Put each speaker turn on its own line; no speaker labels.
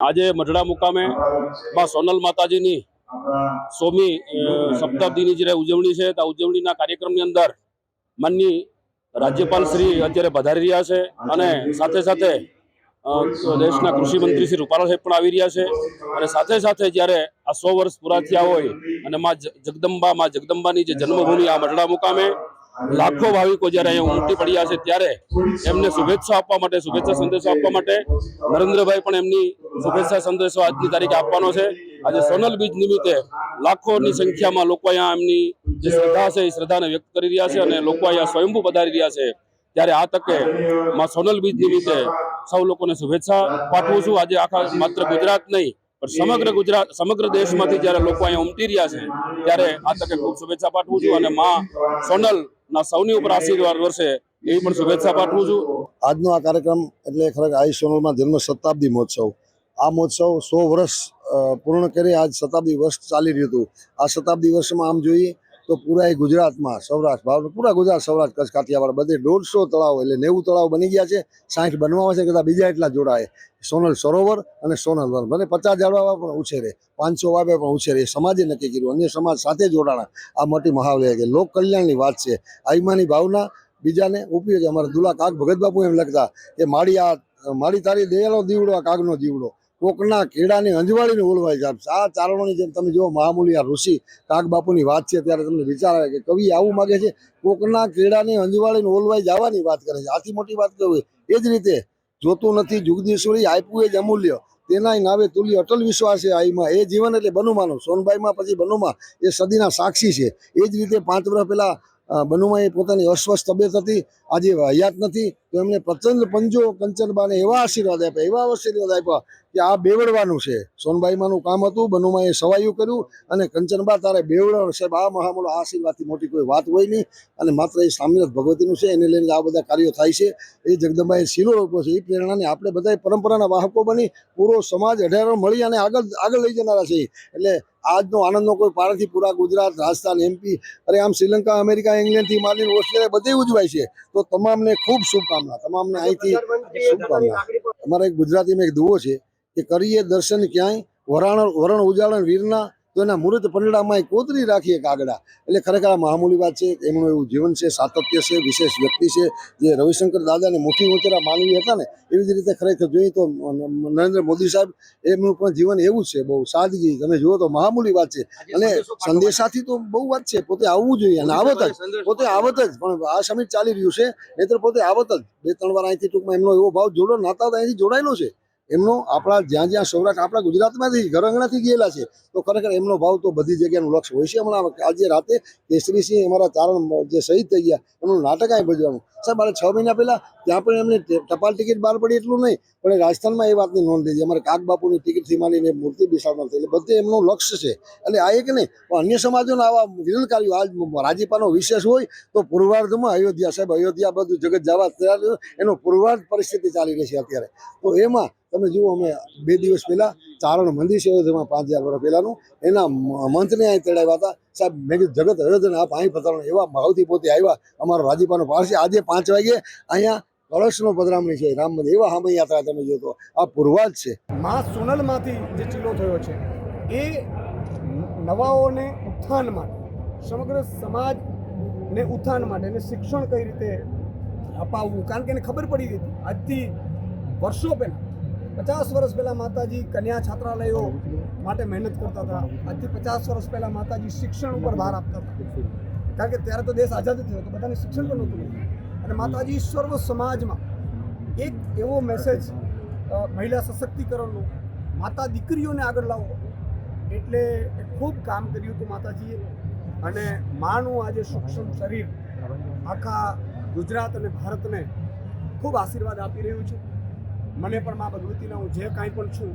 આજે મઢડા મુકામે માં સોનલ માતાજીની સોમી સપ્તાબ્દીની જે ઉજવણી છે, તો ઉજવણીના કાર્યક્રમની અંદર માનની રાજ્યપાલ શ્રી અત્યારે પધારી રહ્યા છે અને સાથે સાથે દેશના કૃષિ મંત્રી શ્રી રૂપાલા સાહેબ પણ આવી રહ્યા છે અને સાથે સાથે જ્યારે આ સો વર્ષ પૂરા થયા હોય અને માં જગદંબા, માં જગદંબાની જે જન્મભૂમિ આ મઢડા મુકામે લાખો ભાવિકો જ્યારે અહીંયા ઉમટી પડ્યા છે ત્યારે એમને શુભેચ્છા આપવા માટે, શુભેચ્છા સંદેશો આપવા માટે નરેન્દ્રભાઈ પણ એમની શુભેચ્છા સંદેશો આજની તારીખે આપવાનો છે. આજે સોનલ બીજ નિમિત્તે લાખોની સંખ્યામાં લોકો અહીંયા એમની જે શ્રદ્ધા છે એ શ્રદ્ધાને વ્યક્ત કરી રહ્યા છે અને લોકો અહીંયા સ્વયંભૂ પધારી રહ્યા છે. ત્યારે આ તકે માં સોનલ બીજ નિમિત્તે સૌ લોકોને શુભેચ્છા પાઠવું છું. આજે આખા માત્ર ગુજરાત નહીં, પણ સમગ્ર ગુજરાત, સમગ્ર દેશમાંથી જ્યારે લોકો અહીંયા ઉમટી રહ્યા છે, ત્યારે આ તકે ખૂબ શુભેચ્છા પાઠવું છું. અને માં સોનલ ના, સૌની ઉપર આશીર્વાદ વર્ષે એવી પણ શુભેચ્છા પાઠવું છું.
આજનો આ કાર્યક્રમ એટલે ખરેખર આઈ સોનલમાં જન્મ શતાબ્દી મહોત્સવ. આ મહોત્સવ સો વર્ષ પૂર્ણ કરી આજ શતાબ્દી વર્ષ ચાલી રહ્યું હતું. આ શતાબ્દી વર્ષમાં આમ જોઈએ તો પૂરા એ ગુજરાતમાં સૌરાષ્ટ્ર ભાવ પૂરા ગુજરાત, સૌરાષ્ટ્ર કચ્છ કાઠિયાવાડ બધે દોઢસો તળાવ એટલે નેવું તળાવ બની ગયા છે, સાઠ બનવામાં છે કદાચ બીજા એટલા જોડાય. સોનલ સરોવર અને સોનલ વન. ભલે પચાસ ઝાડવા પણ ઉછેરે, પાંચસો વાવે પણ ઉછેરે સમાજે નક્કી કર્યું. અન્ય સમાજ સાથે જોડાણા, આ મોટી મહાવલે કે લોક કલ્યાણની વાત છે. આઈમાની ભાવના બીજાને ઉપયોગી અમારા દુલા કાક ભગત બાપુ એમ લખતા કે માડી આ માડી તારી દયાનો દીવડો, આ કાગનો દીવડો. કોકના કેળાની અંજવાળીને ઓલવાઈ જાય આ ચારણોની જેમ તમે જુઓ મહામૂલી આ ઋષિ, કાગબાપુની વાત છે, ત્યારે તમને વિચાર આવે કે કવિ આવું માગે છે. કોકના કેળાની અંજવાળીને ઓલવાઈ જવાની વાત કરે છે. આથી મોટી વાત કેવું એ જ રીતે જોતું નથી જુગદીશ્વરી આપ્યું એ જ અમૂલ્ય. તેના નાવે તુલ્ય, અટલ વિશ્વાસ છે આઈમાં. એ જીવન એટલે બનુમાનું. સોનભાઈમાં પછી બનુમાં. એ સદીના સાક્ષી છે. એ જ રીતે પાંચ વર્ષ પહેલા અ, બનુમાં એ પોતાની અસ્વસ્થ તબિયત હતી. આજે હયાત નથી. તો એમને પ્રચંડ પંજો કંચનબાને એવા આશીર્વાદ આપ્યા એવા આશીર્વાદ આપ્યા કે આ બેવડવાનું છે. સોનબાઈમાંનું કામ હતું બનુમાં એ સવાયું કર્યું અને કંચનબા તારે બેવડવાનું સાહેબ આ મહામૂલો આશીર્વાદથી મોટી કોઈ વાત હોય નહીં. અને માત્ર એ સ્વામિનાથ ભગવતીનું છે એને લઈને આ બધા કાર્યો થાય છે. એ જગદંબાએ શીલો રોપ્યો છે. એ પ્રેરણાને આપણે બધા પરંપરાના વાહકો બની. પૂરો સમાજ અઢારો મળી અને આગળ આગળ લઈ જનારા છે. એટલે આજનો આનંદનો કોઈ પાર નથી પૂરા ગુજરાત રાજસ્થાન એમપી અરે આમ શ્રીલંકા અમેરિકા ઇંગ્લેન્ડથી માંડીને ઓસ્ટ્રેલિયા બધે ઉજવાય છે. તો તમામને ખૂબ શુભકામના તમામને અહીંથી શુભકામના. અમારા એક ગુજરાતીમાં એક દુવો છે કે કરીએ દર્શન ક્યાંય વરાણ વરણ ઉજાળણ વીરના તો એના મુહૂર્ત પંડળામાં કોતરી રાખીએ કાગડા એટલે ખરેખર આ મહામૂલી વાત છે એમનું એવું જીવન છે સાતત્ય છે વિશેષ વ્યક્તિ છે જે રવિશંકર દાદાને મુઠ્ઠી ઉંચરા માનવી હતા ને એવી જ રીતે ખરેખર જોઈએ તો નરેન્દ્ર મોદી સાહેબ એમનું પણ જીવન એવું જ છે બહુ સાદગી. તમે જુઓ તો મહામૂલી વાત છે. અને સંદેશાથી તો બહુ વાત છે પોતે આવવું જોઈએ અને આવત જ. પોતે આવત જ પણ આ સમિટ ચાલી રહ્યું છે નહીતર પોતે આવત જ. બે ત્રણ વાર અહીંથી ટૂંકમાં એમનો એવો ભાવ જોડો નાતા અહીંથી જોડાયેલો છે. એમનો આપણા જ્યાં જ્યાં સૌરાષ્ટ્ર, આપણા ગુજરાતમાંથી ઘરઆંગણાથી ગયેલા છે, તો ખરેખર એમનો ભાવ તો બધી જગ્યાનું લક્ષ્ય હોય છે. હમણાં આજે રાતે કેસરીસિંહ અમારા ચારણ જે શહીદ થઈ ગયા, એમનું નાટક અહીં ભજવાનું. સાહેબ, મારે છ મહિના પહેલાં ત્યાં પણ એમને ટપાલ ટિકિટ બહાર પડી એટલું નહીં, પણ રાજસ્થાનમાં એ વાતની નોંધ લીધી. અમારે કાક બાપુની ટિકિટથી માંડીને મૂર્તિ બેસાડવાનું એટલે બધે એમનું લક્ષ્ય છે. એટલે આ એક નહીં અન્ય સમાજોના આવા વિરોધ આજ રાજીપાનો વિશેષ હોય, તો પૂર્વાર્ધમાં અયોધ્યા. સાહેબ, અયોધ્યા બધું જગત જવા તૈયાર. એનો પૂર્વાર્ધ પરિસ્થિતિ ચાલી રહી છે અત્યારે. તો એમાં તમે જુઓ, અમે બે દિવસ પહેલા ચારણ મંદિર છે અયોધ્યામાં પાંચ હજાર વર્ષ પહેલાનું. એના મ- મંત્રને અહીં તેડાવ્યા હતા. સાહેબ, મેં કીધું, જગત અયોધ્યાને આ અહીં પધારો. એવા ભાવથી પોતે આવ્યા. અમારો રાજીપાનો પાર છે. આજે પાંચ વાગે અહીંયા કળશનો પધરામણી છે. રામ મંદિર. એવા હામય યાત્રા તમે જોતો આ પૂર્વાજ છે.
મા સોનલમાંથી જે ચીલો થયો છે, એ નવાઓને ઉત્થાન માટે, સમગ્ર સમાજને ઉત્થાન માટે એને શિક્ષણ કઈ રીતે અપાવવું? કારણ કે એને ખબર પડી હતી. આજથી વર્ષો પહેલાં પચાસ વર્ષ પહેલાં માતાજી કન્યા છાત્રાલયો માટે મહેનત કરતા હતા. આજથી પચાસ વર્ષ પહેલાં માતાજી શિક્ષણ ઉપર ભાર આપતા હતા. કારણ કે ત્યારે તો દેશ આઝાદ થયો, તો બધાને શિક્ષણ પણ નહોતું અને માતાજી સર્વ સમાજમાં એક એવો મેસેજ મહિલા સશક્તિકરણનું, માતા દીકરીઓને આગળ લાવો. એટલે ખૂબ કામ કર્યું હતું માતાજીએ. અને માનું આજે સૂક્ષ્મ શરીર આખા ગુજરાત અને ભારતને ખૂબ આશીર્વાદ આપી રહ્યું છે. મને પણ મા ભગવતીના હું જે કાંઈ પણ છું